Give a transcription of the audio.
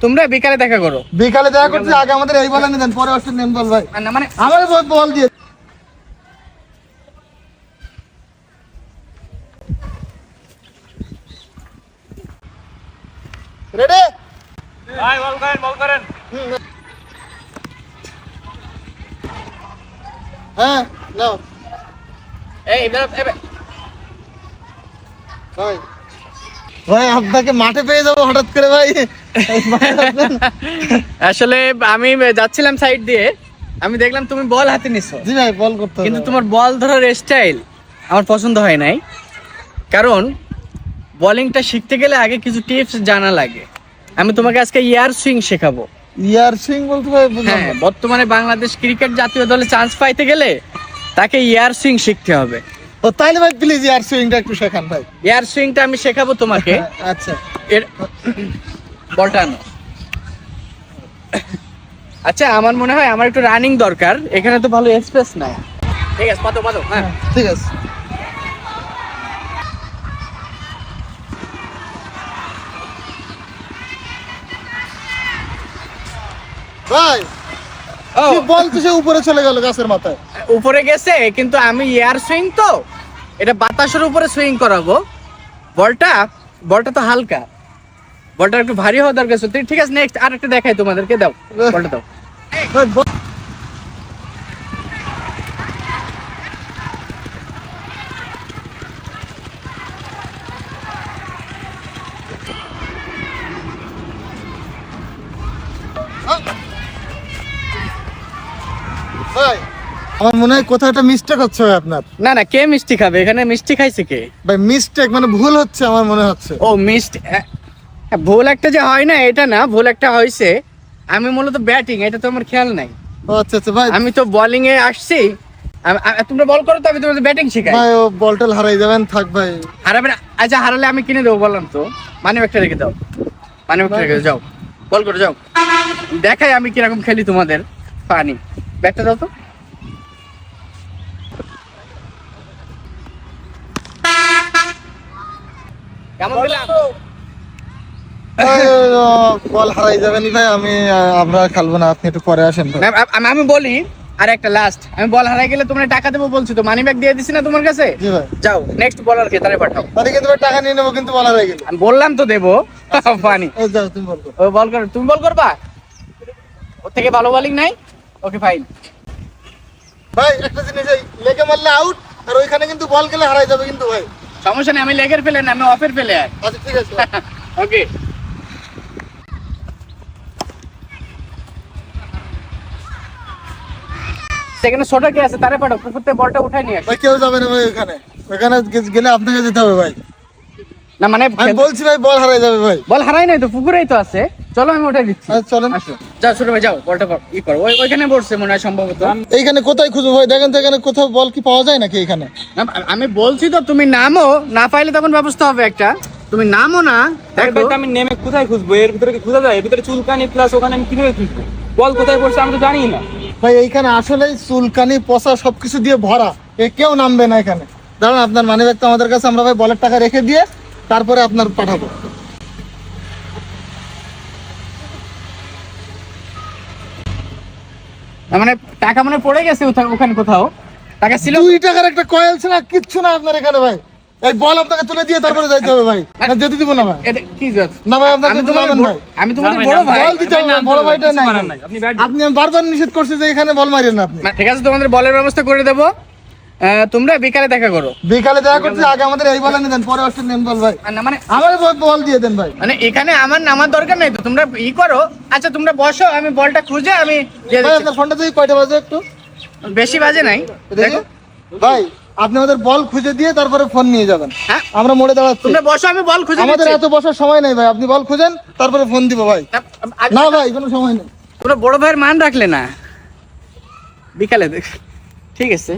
তোমরা বিকালে দেখা করো। বিকালে দেখা করতে আগে আমাদের এই বল এনে দেন পরে আসছেন নেন বল ভাই। না মানে আমার বল- বল দিয়ে রেডি ভাই বল করেন বল করেন। হ্যাঁ নাও। এই এবার- এবার- ভাই। ভাই আপনাকে মাঠে পেয়ে যাব হঠাৎ করে ভাই। আসলে আমি যাচ্ছিলাম সাইড দিয়ে। আমি দেখলাম তুমি বল হাতে নিছো। জি ভাই বল করতে কিন্তু তোমার বল ধরার স্টাইল আমার পছন্দ হয় নাই। কারণ বলিংটা শিখতে গেলে আগে কিছু টিপস জানা লাগে। আমি তোমাকে আজকে ইয়ার সুইং শেখাবো। ইয়ার সুইং বলতে ভাই হ্যাঁ বর্তমানে বাংলাদেশ ক্রিকেট জাতীয় দলে চান্স পাইতে গেলে তাকে ইয়ার সুইং শিখতে হবে। ও তাইলে ভাই প্লিজ ইয়ার সুইংটা একটু শেখান ভাই। এয়ার সুইংটা আমি শেখাবো তোমাকে। আচ্ছা। এর বলটা আনো আচ্ছা আমার মনে হয় আমার একটু রানিং দরকার। এখানে তো ভালো স্পেস নাই। ঠিক আছে পাতো পাতো হ্যাঁ ঠিক আছে। ভাই বল তো সে উপরে চলে গেল গাছের মাথায়? উপরে গেছে কিন্তু আমি এয়ার সুইং তো। এটা বাতাসের উপরে সুইং করাবো। বলটা বলটা তো হালকা। বলটা একটু ভারী হওয়া দরকার। ঠিক আছে নেক্সট আর একটা দেখাই তোমাদেরকে দাও। বলটা দাও। আমার মনে হয় কোথাও একটা মিস্টেক হচ্ছে ভাই আপনার। না না কে মিষ্টি খাবে? এখানে মিষ্টি খাইছে কে? ভাই মিস্টেক মানে ভুল হচ্ছে আমার মনে হচ্ছে। ও মিষ্টি ভুল একটা যে হয় না এটা না ভুল একটা হয়েছে আমি মূলত ব্যাটিং এটা তো আমার খেয়াল নাই। ও আচ্ছা আচ্ছা ভাই। আমি তো বোলিং এ আসছি। তোমরা বল করো তো আমি তোমাদের ব্যাটিং শেখাই। ভাই ও বলটল হারাই যাবেন থাক ভাই। হারাবে না। আচ্ছা হারালে আমি কিনে দেবো বললাম তো। মানে একটা রেখে দাও। মানে একটা রেখে যাও। বল করে যাও। দেখাই আমি কীরকম খেলি তোমাদের। পানি ব্যাটটা দাও তো। কেমন দিলাম? বল হারাই যাবেন ভাই আমি আমরা খেলব না আপনি একটু পরে আসেন আমি বলি আর একটা লাস্ট আমি বল হারাই গেলে তোমরা টাকা দেবো বলছি তো মানি ব্যাগ দিয়ে দিছি না তোমার কাছে? যাও নেক্সট বলার কে তারে পাঠাও। কিন্তু ভাই টাকা নিয়ে নেব কিন্তু বলা হয়ে গেল। আমি বললাম তো দেবো পানি ও যাও তুমি বল করো। বল কর তুমি বল করবা? ওর থেকে ভালো বলিং নাই? ওকে ফাইন ভাই একটা জিনিস লেগে মারলে আউট আর ওইখানে কিন্তু বল গেলে হারাই যাবে কিন্তু ভাই। সমস্যা নেই আমি লেগের ফেলে না আমি অফের ফেলে আচ্ছা ঠিক আছে। ওকে সেখানে ছোট কে আছে? তারে পাঠাও পুকুর থেকে বলটা উঠাই নিয়ে ভাই কেউ যাবে না ভাই ওখানে। ওখানে গেলে আপনাকে যেতে হবে ভাই। না মানে আমি বলছি ভাই বল হারাই যাবে ভাই। বল হারাই নাই তো পুকুরেই তো আছে। চলো আমি উঠাই দিচ্ছি। আচ্ছা চলেন। আসো। যাও ছোট ভাই যাও বলটা ই করো ওই ওইখানে পড়ছে মনে হয় সম্ভবত। এইখানে কোথায় খুঁজবো ভাই? দেখেন তো এখানে কোথাও বল কি পাওয়া যায় নাকি এখানে আমি বলছি তো তুমি নামো না পাইলে তখন ব্যবস্থা হবে একটা। তুমি নামো না দেখো। দেখো আমি নেমে কোথায় খুঁজবো? এর ভিতরে কি খোঁজা যায়? এর ভিতরে চুলকানি প্লাস ওখানে আমি কীভাবে খুঁজবো? বল কোথায় পড়ছে আমি তো জানি না। ভাই এইখানে আসলে চুলকানি পচা সবকিছু দিয়ে ভরা। এ কেউ নামবে না এখানে। দাঁড়ান আপনার মানি ব্যাগ তো আমাদের কাছে আমরা ভাই বলের টাকা রেখে দিয়ে তারপরে আপনার পাঠাবো। মানে টাকা মানে পড়ে গেছে ওখানে কোথাও। টাকা ছিল দুই টাকার একটা কয়েল ছিল কিচ্ছু না আপনার এখানে ভাই। এই বল আপনাকে তুলে দিয়ে তারপরে যাইতে হবে ভাই। না যেতে দিব না ভাই। এটা কি? না ভাই আপনাকে ভাই। আমি তোমাদের বড় ভাই। বল দিতে হবে বড় ভাইটা নাই। আপনি বারবার নিষেধ করছে যে এখানে বল মারেন না আপনি। ঠিক আছে তোমাদের বলের ব্যবস্থা করে দেবো। তোমরা বিকালে দেখা করো। বিকালে দেখা করছে আগে আমাদের এই বল এনে দেন পরে আসছেন নেন বল ভাই। মানে আমার বল দিয়ে দেন ভাই। মানে এখানে আমার নামার দরকার নাই তো তোমরা ই করো। আচ্ছা তোমরা বসো আমি বলটা খুঁজে আমি ফোনটা দিয়ে কয়টা বাজে একটু? বেশি বাজে নাই দেখো। ভাই আপনি আমাদের বল খুঁজে দিয়ে তারপরে ফোন নিয়ে যাবেন। হ্যাঁ। আমরা মোড়ে দাঁড়াচ্ছি। তোমরা বসো আমি বল খুঁজে আমাদের এত বসার সময় নেই ভাই আপনি বল খুঁজেন তারপরে ফোন দিব ভাই। না, না ভাই কোনো সময় নেই। তোমরা বড় ভাইয়ের মান রাখলে না। বিকালে দেখ। ঠিক আছে।